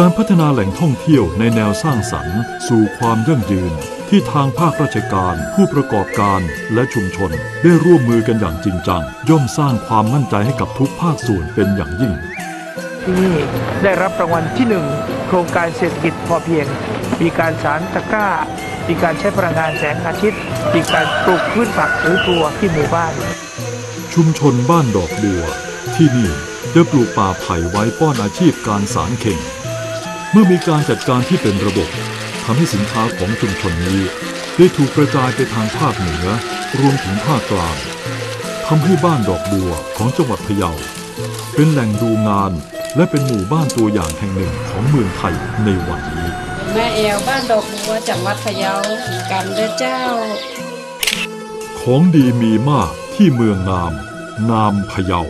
การพัฒนาแหล่งท่องเที่ยวในแนวสร้างสรรค์ สู่ความยั่งยืน ที่ทางภาคราชการ ผู้ประกอบการและชุมชน ได้ร่วมมือกันอย่างจริงจัง ย่อมสร้างความมั่นใจให้กับทุกภาคส่วนเป็นอย่างยิ่ง ที่นี่ได้รับรางวัลที่หนึ่งโครงการเศรษฐกิจพอเพียง มีการสารตะกร้า มีการใช้พลังงานแสงอาทิตย์ มีการปลูกพืชผักหรือครัวที่หมู่บ้าน ชุมชนบ้านดอกบัว ที่นี่ได้ปลูกป่าไผ่ไว้ป้อนอาชีพการสารเข่ง เมื่อมีการจัดการที่เป็นระบบทำให้สินค้าของชุมชนนี้ ได้ถูกกระจายไปทางภาคเหนือ รวมถึงภาคกลางทำให้บ้านดอกบัวของจังหวัดพะเยา เป็นแหล่งดูงานและเป็นหมู่บ้านตัวอย่างแห่งหนึ่งของเมืองไทยในวันนี้แม่แอวบ้านดอกบัวจังหวัดพะเยากันเด้อเจ้า ของดีมีมากที่เมืองงามงามพะเยา